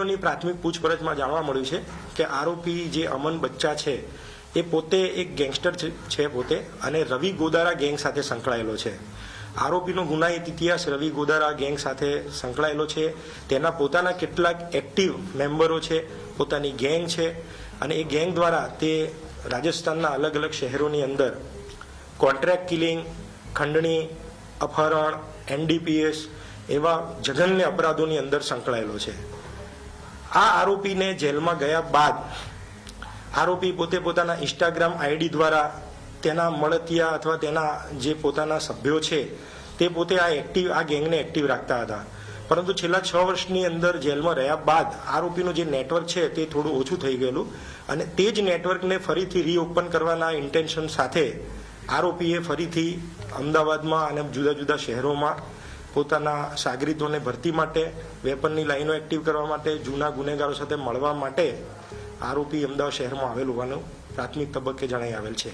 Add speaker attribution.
Speaker 1: ની પ્રાથમિક પૂછપરછમાં જાણવા મળ્યું છે કે આરોપી જે અમન બચ્ચા છે, એ પોતે એક ગેંગસ્ટર છે- પોતે અને રવિ ગોદારા ગેંગ સાથે સંકળાયેલો છે. આરોપીનો ગુનાહિત ઇતિહાસ રવિ ગોદારા ગેંગ સાથે સંકળાયેલો છે. તેના પોતાના કેટલાક એક્ટિવ મેમ્બરો છે, પોતાની ગેંગ છે અને એ ગેંગ દ્વારા તે રાજસ્થાનના અલગ અલગ શહેરોની અંદર કોન્ટ્રાક્ટ કિલિંગ, ખંડણી, અપહરણ, એનડીપીએસ એવા જઘન્ય અપરાધોની અંદર સંકળાયેલો છે. આ આરોપીને જેલમાં ગયા બાદ આરોપી પોતે પોતાના ઇન્સ્ટાગ્રામ આઈડી દ્વારા તેના મળતિયા અથવા તેના જે પોતાના સભ્યો છે, તે પોતે આ એક્ટિવ આ ગેંગને એક્ટિવ રાખતા હતા. પરંતુ છેલ્લા છ વર્ષની અંદર જેલમાં રહ્યા બાદ આરોપીનું જે નેટવર્ક છે, તે થોડું ઓછું થઈ ગયેલું અને તે જ નેટવર્કને ફરીથી રીઓપન કરવાના ઇન્ટેન્શન સાથે આરોપીએ ફરીથી અમદાવાદમાં અને જુદા જુદા શહેરોમાં પોતાના સાગરીતોને ભરતી માટે, વેપનની લાઈનો એક્ટિવ કરવા માટે, જૂના ગુનેગારો સાથે મળવા માટે આરોપી અમદાવાદ શહેરમાં આવેલ હોવાનું પ્રાથમિક તબક્કે જણાઈ આવેલ છે.